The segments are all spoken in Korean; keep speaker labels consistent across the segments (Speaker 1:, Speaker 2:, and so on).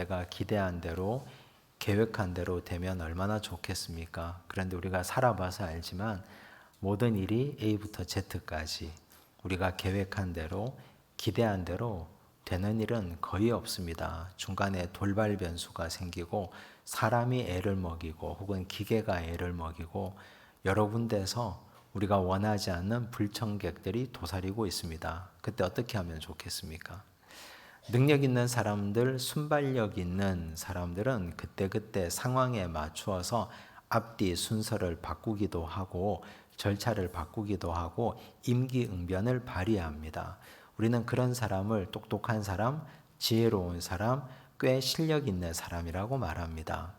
Speaker 1: 내가 기대한 대로 계획한 대로 되면 얼마나 좋겠습니까? 그런데 우리가 살아봐서 알지만 모든 일이 A부터 Z까지 우리가 계획한 대로 기대한 대로 되는 일은 거의 없습니다. 중간에 돌발 변수가 생기고 사람이 애를 먹이고 혹은 기계가 애를 먹이고 여러 군데서 우리가 원하지 않는 불청객들이 도사리고 있습니다. 그때 어떻게 하면 좋겠습니까? 능력 있는 사람들, 순발력 있는 사람들은 그때그때 상황에 맞추어서 앞뒤 순서를 바꾸기도 하고 절차를 바꾸기도 하고 임기응변을 발휘합니다. 우리는 그런 사람을 똑똑한 사람, 지혜로운 사람, 꽤 실력 있는 사람이라고 말합니다.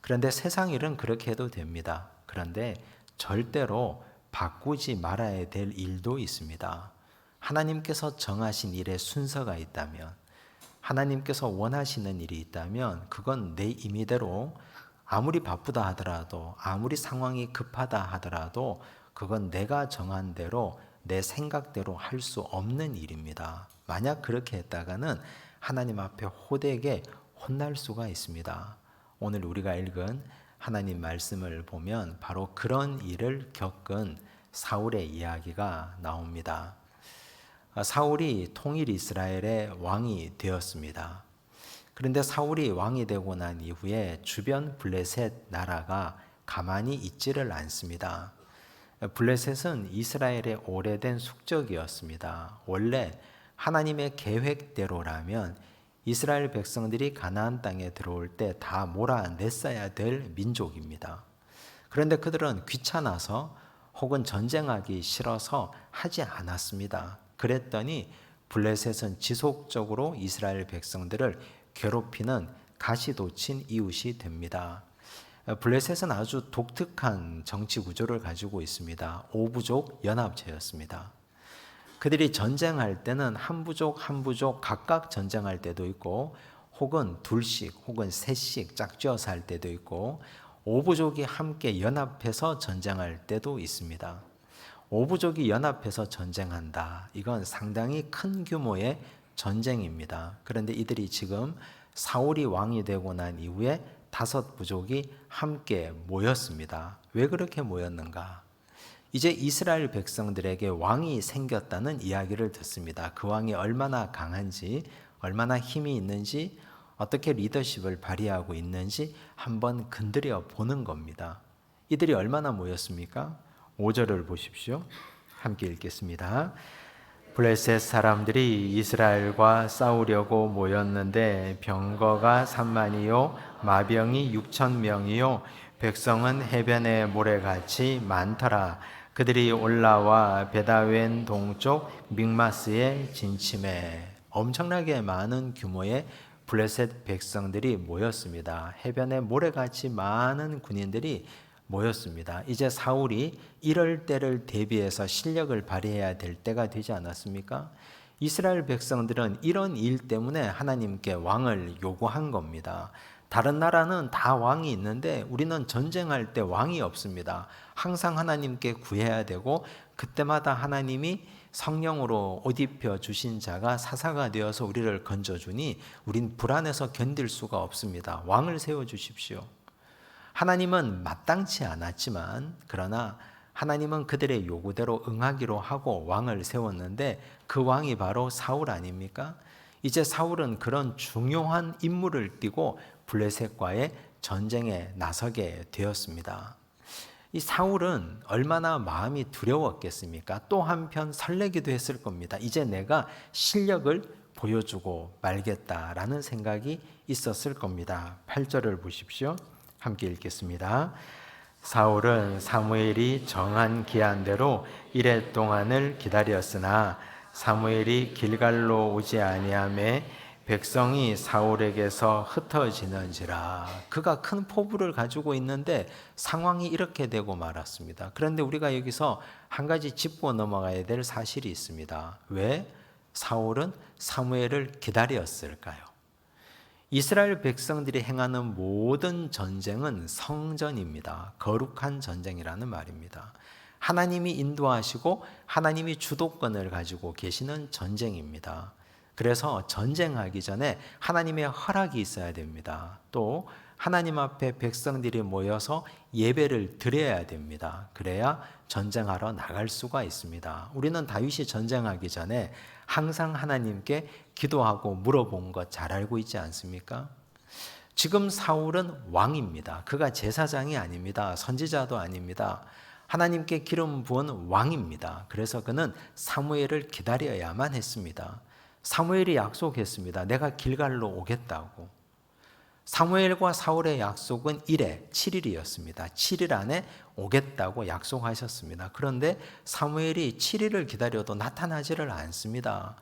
Speaker 1: 그런데 세상 일은 그렇게 해도 됩니다. 그런데 절대로 바꾸지 말아야 될 일도 있습니다. 하나님께서 정하신 일의 순서가 있다면, 하나님께서 원하시는 일이 있다면, 그건 내 임의대로 아무리 바쁘다 하더라도, 아무리 상황이 급하다 하더라도, 그건 내가 정한 대로 내 생각대로 할 수 없는 일입니다. 만약 그렇게 했다가는 하나님 앞에 호되게 혼날 수가 있습니다. 오늘 우리가 읽은 하나님 말씀을 보면 바로 그런 일을 겪은 사울의 이야기가 나옵니다. 사울이 통일 이스라엘의 왕이 되었습니다. 그런데 사울이 왕이 되고 난 이후에 주변 블레셋 나라가 가만히 있지를 않습니다. 블레셋은 이스라엘의 오래된 숙적이었습니다. 원래 하나님의 계획대로라면 이스라엘 백성들이 가나안 땅에 들어올 때 다 몰아냈어야 될 민족입니다. 그런데 그들은 귀찮아서 혹은 전쟁하기 싫어서 하지 않았습니다. 그랬더니 블레셋은 지속적으로 이스라엘 백성들을 괴롭히는 가시도친 이웃이 됩니다. 블레셋은 아주 독특한 정치 구조를 가지고 있습니다. 오부족 연합체였습니다. 그들이 전쟁할 때는 한 부족 한 부족 각각 전쟁할 때도 있고 혹은 둘씩 혹은 셋씩 짝지어서 할 때도 있고 오부족이 함께 연합해서 전쟁할 때도 있습니다. 오부족이 연합해서 전쟁한다. 이건 상당히 큰 규모의 전쟁입니다. 그런데 이들이 지금 사울이 왕이 되고 난 이후에 다섯 부족이 함께 모였습니다. 왜 그렇게 모였는가? 이제 이스라엘 백성들에게 왕이 생겼다는 이야기를 듣습니다. 그 왕이 얼마나 강한지, 얼마나 힘이 있는지, 어떻게 리더십을 발휘하고 있는지 한번 건드려 보는 겁니다. 이들이 얼마나 모였습니까? 5절을 보십시오. 함께 읽겠습니다. 블레셋 사람들이 이스라엘과 싸우려고 모였는데 병거가 3만이요 마병이 6천 명이요 백성은 해변의 모래같이 많더라 그들이 올라와 베다웬 동쪽 믹마스에 진침해 엄청나게 많은 규모의 블레셋 백성들이 모였습니다. 해변에 모래같이 많은 군인들이 모였습니다. 이제 사울이 이럴 때를 대비해서 실력을 발휘해야 될 때가 되지 않았습니까? 이스라엘 백성들은 이런 일 때문에 하나님께 왕을 요구한 겁니다. 다른 나라는 다 왕이 있는데 우리는 전쟁할 때 왕이 없습니다. 항상 하나님께 구해야 되고 그때마다 하나님이 성령으로 옷 입혀 주신 자가 사사가 되어서 우리를 건져 주니 우린 불안해서 견딜 수가 없습니다. 왕을 세워 주십시오. 하나님은 마땅치 않았지만 그러나 하나님은 그들의 요구대로 응하기로 하고 왕을 세웠는데 그 왕이 바로 사울 아닙니까? 이제 사울은 그런 중요한 임무를 띠고 블레셋과의 전쟁에 나서게 되었습니다. 이 사울은 얼마나 마음이 두려웠겠습니까? 또 한편 설레기도 했을 겁니다. 이제 내가 실력을 보여주고 말겠다라는 생각이 있었을 겁니다. 8절을 보십시오. 함께 읽겠습니다. 사울은 사무엘이 정한 기한대로 이래 동안을 기다렸으나 사무엘이 길갈로 오지 아니함에 백성이 사울에게서 흩어지는지라 그가 큰 포부를 가지고 있는데 상황이 이렇게 되고 말았습니다. 그런데 우리가 여기서 한 가지 짚고 넘어가야 될 사실이 있습니다. 왜 사울은 사무엘을 기다렸을까요? 이스라엘 백성들이 행하는 모든 전쟁은 성전입니다. 거룩한 전쟁이라는 말입니다. 하나님이 인도하시고 하나님이 주도권을 가지고 계시는 전쟁입니다. 그래서 전쟁하기 전에 하나님의 허락이 있어야 됩니다. 또 하나님 앞에 백성들이 모여서 예배를 드려야 됩니다. 그래야 전쟁하러 나갈 수가 있습니다. 우리는 다윗이 전쟁하기 전에 항상 하나님께 기도하고 물어본 것 잘 알고 있지 않습니까? 지금 사울은 왕입니다. 그가 제사장이 아닙니다. 선지자도 아닙니다. 하나님께 기름 부은 왕입니다. 그래서 그는 사무엘을 기다려야만 했습니다. 사무엘이 약속했습니다. 내가 길갈로 오겠다고. 사무엘과 사울의 약속은 1회 7일이었습니다. 7일 안에 오겠다고 약속하셨습니다. 그런데 사무엘이 7일을 기다려도 나타나지를 않습니다.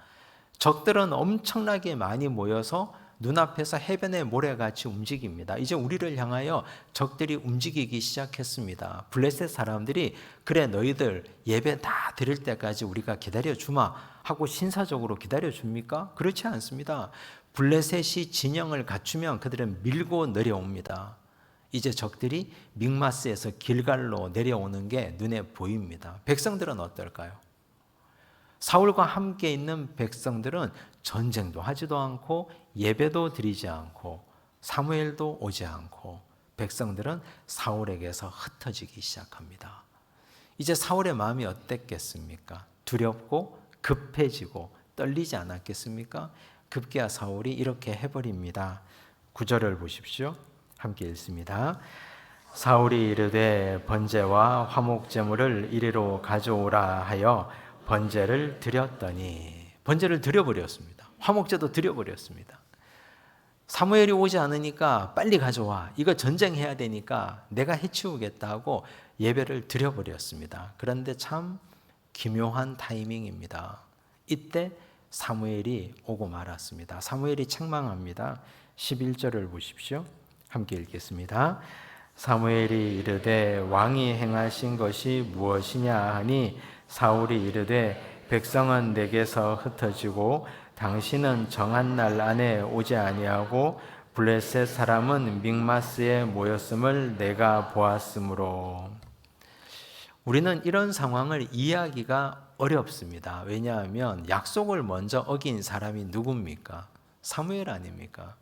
Speaker 1: 적들은 엄청나게 많이 모여서 눈앞에서 해변의 모래같이 움직입니다. 이제 우리를 향하여 적들이 움직이기 시작했습니다. 블레셋 사람들이 그래 너희들 예배 다 드릴 때까지 우리가 기다려 주마 하고 신사적으로 기다려 줍니까? 그렇지 않습니다. 블레셋이 진영을 갖추면 그들은 밀고 내려옵니다. 이제 적들이 믹마스에서 길갈로 내려오는 게 눈에 보입니다. 백성들은 어떨까요? 사울과 함께 있는 백성들은 전쟁도 하지도 않고 예배도 드리지 않고 사무엘도 오지 않고 백성들은 사울에게서 흩어지기 시작합니다. 이제 사울의 마음이 어땠겠습니까? 두렵고 급해지고 떨리지 않았겠습니까? 급기야 사울이 이렇게 해버립니다. 구절을 보십시오. 함께 읽습니다. 사울이 이르되 번제와 화목 제물을 이리로 가져오라 하여 번제를 드렸더니 번제를 드려버렸습니다. 화목제도 드려버렸습니다. 사무엘이 오지 않으니까 빨리 가져와. 이거 전쟁해야 되니까 내가 해치우겠다고 예배를 드려버렸습니다. 그런데 참 기묘한 타이밍입니다. 이때 사무엘이 오고 말았습니다. 사무엘이 책망합니다. 11절을 보십시오. 함께 읽겠습니다. 사무엘이 이르되 왕이 행하신 것이 무엇이냐 하니 사울이 이르되 백성은 내게서 흩어지고 당신은 정한 날 안에 오지 아니하고 블레셋 사람은 믹마스에 모였음을 내가 보았으므로 우리는 이런 상황을 이해하기가 어렵습니다. 왜냐하면 약속을 먼저 어긴 사람이 누굽니까? 사무엘 아닙니까?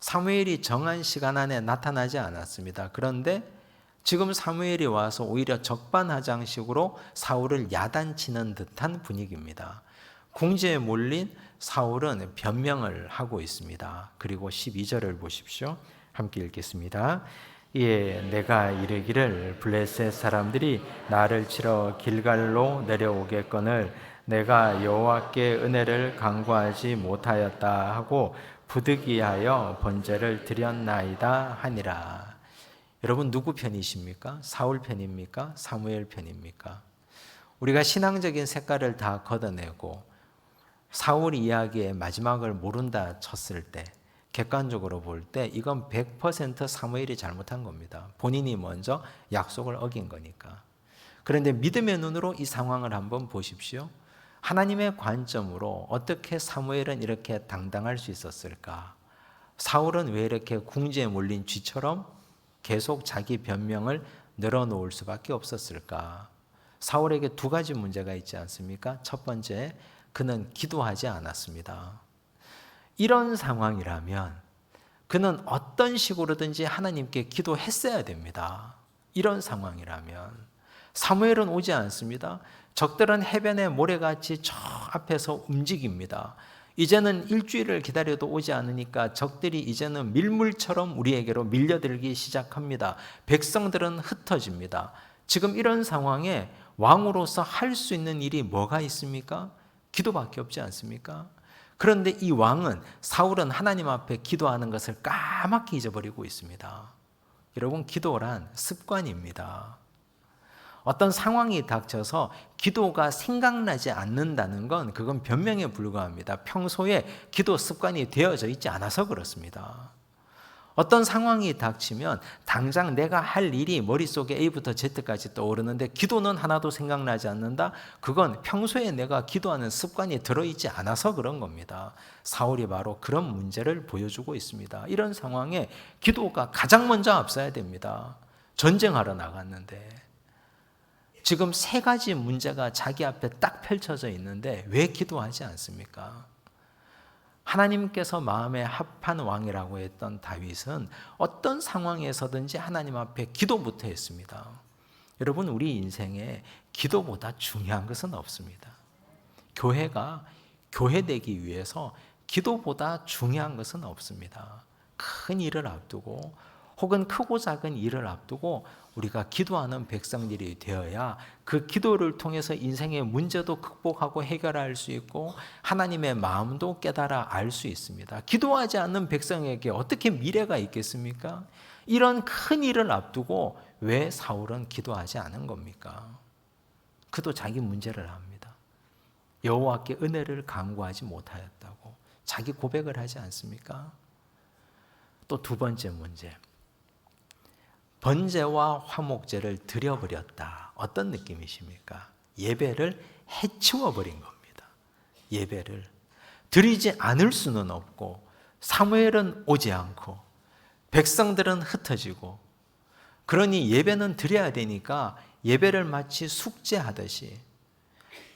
Speaker 1: 사무엘이 정한 시간 안에 나타나지 않았습니다. 그런데 지금 사무엘이 와서 오히려 적반하장식으로 사울을 야단치는 듯한 분위기입니다. 궁지에 몰린 사울은 변명을 하고 있습니다. 그리고 12절을 보십시오. 함께 읽겠습니다. 이에 내가 이르기를 블레셋 사람들이 나를 치러 길갈로 내려오겠거늘 내가 여호와께 은혜를 간구하지 못하였다 하고 부득이하여 번제를 드렸나이다 하니라. 여러분 누구 편이십니까? 사울 편입니까? 사무엘 편입니까? 우리가 신앙적인 색깔을 다 걷어내고 사울 이야기의 마지막을 모른다 쳤을 때 객관적으로 볼 때 이건 100% 사무엘이 잘못한 겁니다. 본인이 먼저 약속을 어긴 거니까. 그런데 믿음의 눈으로 이 상황을 한번 보십시오. 하나님의 관점으로 어떻게 사무엘은 이렇게 당당할 수 있었을까? 사울은 왜 이렇게 궁지에 몰린 쥐처럼 계속 자기 변명을 늘어놓을 수밖에 없었을까? 사울에게 두 가지 문제가 있지 않습니까? 첫 번째, 그는 기도하지 않았습니다. 이런 상황이라면 그는 어떤 식으로든지 하나님께 기도했어야 됩니다. 이런 상황이라면 사무엘은 오지 않습니다. 적들은 해변의 모래같이 저 앞에서 움직입니다. 이제는 일주일을 기다려도 오지 않으니까 적들이 이제는 밀물처럼 우리에게로 밀려들기 시작합니다. 백성들은 흩어집니다. 지금 이런 상황에 왕으로서 할 수 있는 일이 뭐가 있습니까? 기도밖에 없지 않습니까? 그런데 이 왕은 사울은 하나님 앞에 기도하는 것을 까맣게 잊어버리고 있습니다. 여러분, 기도란 습관입니다. 어떤 상황이 닥쳐서 기도가 생각나지 않는다는 건 그건 변명에 불과합니다. 평소에 기도 습관이 되어져 있지 않아서 그렇습니다. 어떤 상황이 닥치면 당장 내가 할 일이 머릿속에 A부터 Z까지 떠오르는데 기도는 하나도 생각나지 않는다? 그건 평소에 내가 기도하는 습관이 들어있지 않아서 그런 겁니다. 사울이 바로 그런 문제를 보여주고 있습니다. 이런 상황에 기도가 가장 먼저 앞서야 됩니다. 전쟁하러 나갔는데 지금 세 가지 문제가 자기 앞에 딱 펼쳐져 있는데 왜 기도하지 않습니까? 하나님께서 마음에 합한 왕이라고 했던 다윗은 어떤 상황에서든지 하나님 앞에 기도부터 했습니다. 여러분, 우리 인생에 기도보다 중요한 것은 없습니다. 교회가 교회되기 위해서 기도보다 중요한 것은 없습니다. 큰 일을 앞두고 혹은 크고 작은 일을 앞두고 우리가 기도하는 백성들이 되어야 그 기도를 통해서 인생의 문제도 극복하고 해결할 수 있고 하나님의 마음도 깨달아 알 수 있습니다. 기도하지 않는 백성에게 어떻게 미래가 있겠습니까? 이런 큰 일을 앞두고 왜 사울은 기도하지 않은 겁니까? 그도 자기 문제를 압니다. 여호와께 은혜를 강구하지 못하였다고 자기 고백을 하지 않습니까? 또 두 번째 문제. 번제와 화목제를 드려버렸다. 어떤 느낌이십니까? 예배를 해치워 버린 겁니다. 예배를 드리지 않을 수는 없고 사무엘은 오지 않고 백성들은 흩어지고 그러니 예배는 드려야 되니까 예배를 마치 숙제하듯이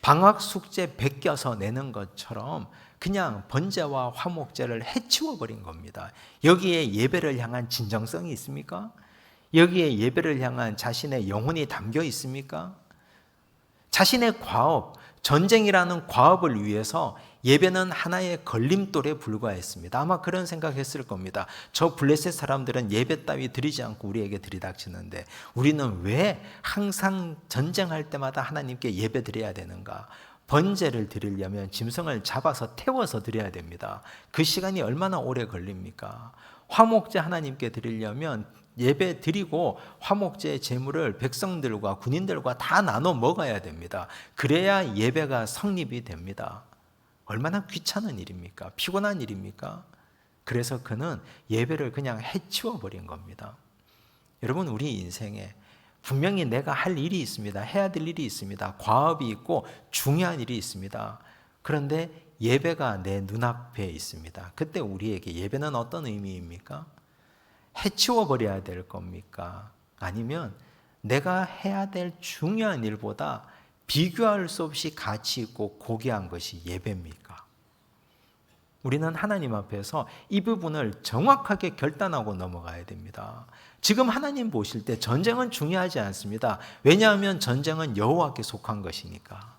Speaker 1: 방학 숙제 베껴서 내는 것처럼 그냥 번제와 화목제를 해치워 버린 겁니다. 여기에 예배를 향한 진정성이 있습니까? 여기에 예배를 향한 자신의 영혼이 담겨 있습니까? 자신의 과업, 전쟁이라는 과업을 위해서 예배는 하나의 걸림돌에 불과했습니다. 아마 그런 생각했을 겁니다. 저 블레셋 사람들은 예배 따위 드리지 않고 우리에게 들이닥치는데 우리는 왜 항상 전쟁할 때마다 하나님께 예배 드려야 되는가? 번제를 드리려면 짐승을 잡아서 태워서 드려야 됩니다. 그 시간이 얼마나 오래 걸립니까? 화목제 하나님께 드리려면 예배 드리고 화목제 제물을 백성들과 군인들과 다 나눠 먹어야 됩니다. 그래야 예배가 성립이 됩니다. 얼마나 귀찮은 일입니까? 피곤한 일입니까? 그래서 그는 예배를 그냥 해치워 버린 겁니다. 여러분 우리 인생에 분명히 내가 할 일이 있습니다. 해야 될 일이 있습니다. 과업이 있고 중요한 일이 있습니다. 그런데 예배가 내 눈앞에 있습니다. 그때 우리에게 예배는 어떤 의미입니까? 해치워 버려야 될 겁니까? 아니면 내가 해야 될 중요한 일보다 비교할 수 없이 가치 있고 고귀한 것이 예배입니까? 우리는 하나님 앞에서 이 부분을 정확하게 결단하고 넘어가야 됩니다. 지금 하나님 보실 때 전쟁은 중요하지 않습니다. 왜냐하면 전쟁은 여호와께 속한 것이니까.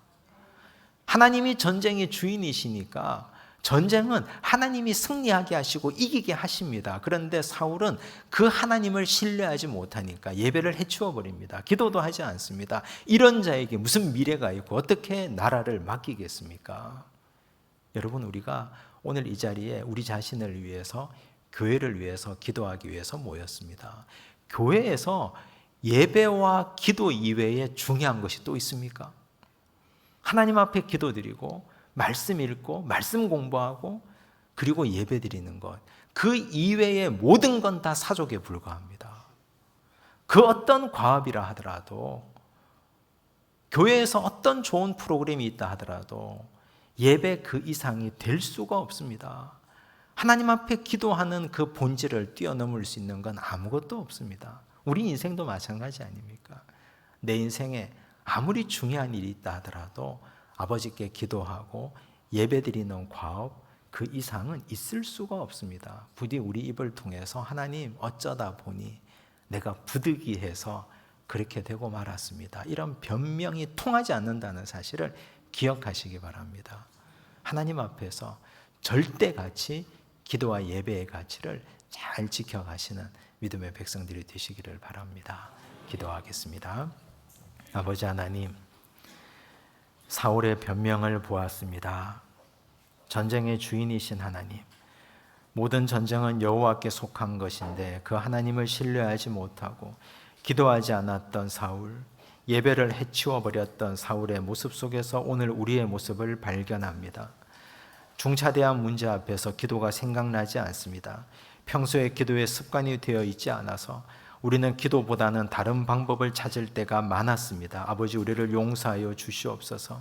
Speaker 1: 하나님이 전쟁의 주인이시니까 전쟁은 하나님이 승리하게 하시고 이기게 하십니다. 그런데 사울은 그 하나님을 신뢰하지 못하니까 예배를 해치워 버립니다. 기도도 하지 않습니다. 이런 자에게 무슨 미래가 있고 어떻게 나라를 맡기겠습니까? 여러분 우리가 오늘 이 자리에 우리 자신을 위해서 교회를 위해서 기도하기 위해서 모였습니다. 교회에서 예배와 기도 이외에 중요한 것이 또 있습니까? 하나님 앞에 기도드리고 말씀 읽고 말씀 공부하고 그리고 예배 드리는 것. 그 이외의 모든 건 다 사족에 불과합니다. 그 어떤 과업이라 하더라도 교회에서 어떤 좋은 프로그램이 있다 하더라도 예배 그 이상이 될 수가 없습니다. 하나님 앞에 기도하는 그 본질을 뛰어넘을 수 있는 건 아무것도 없습니다. 우리 인생도 마찬가지 아닙니까? 내 인생에 아무리 중요한 일이 있다 하더라도 아버지께 기도하고 예배드리는 과업 그 이상은 있을 수가 없습니다. 부디 우리 입을 통해서 하나님 어쩌다 보니 내가 부득이해서 그렇게 되고 말았습니다. 이런 변명이 통하지 않는다는 사실을 기억하시기 바랍니다. 하나님 앞에서 절대같이 기도와 예배의 가치를 잘 지켜가시는 믿음의 백성들이 되시기를 바랍니다. 기도하겠습니다. 아버지 하나님, 사울의 변명을 보았습니다. 전쟁의 주인이신 하나님. 모든 전쟁은 여호와께 속한 것인데 그 하나님을 신뢰하지 못하고 기도하지 않았던 사울, 예배를 해치워 버렸던 사울의 모습 속에서 오늘 우리의 모습을 발견합니다. 중차대한 문제 앞에서 기도가 생각나지 않습니다. 평소에 기도의 습관이 되어 있지 않아서 우리는 기도보다는 다른 방법을 찾을 때가 많았습니다. 아버지 우리를 용서하여 주시옵소서.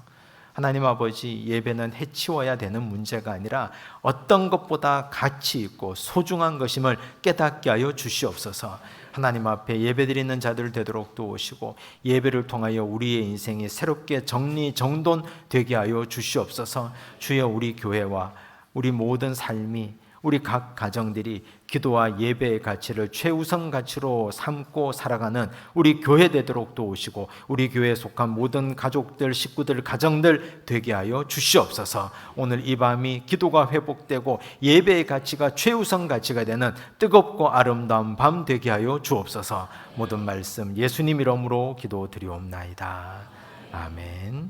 Speaker 1: 하나님 아버지 예배는 해치워야 되는 문제가 아니라 어떤 것보다 가치 있고 소중한 것임을 깨닫게 하여 주시옵소서. 하나님 앞에 예배드리는 자들 되도록 도우시고 예배를 통하여 우리의 인생이 새롭게 정리 정돈 되게 하여 주시옵소서. 주여 우리 교회와 우리 모든 삶이 우리 각 가정들이 기도와 예배의 가치를 최우선 가치로 삼고 살아가는 우리 교회 되도록 도우시고 우리 교회에 속한 모든 가족들, 식구들, 가정들 되게 하여 주시옵소서. 오늘 이 밤이 기도가 회복되고 예배의 가치가 최우선 가치가 되는 뜨겁고 아름다운 밤 되게 하여 주옵소서. 모든 말씀 예수님 이름으로 기도드리옵나이다. 아멘.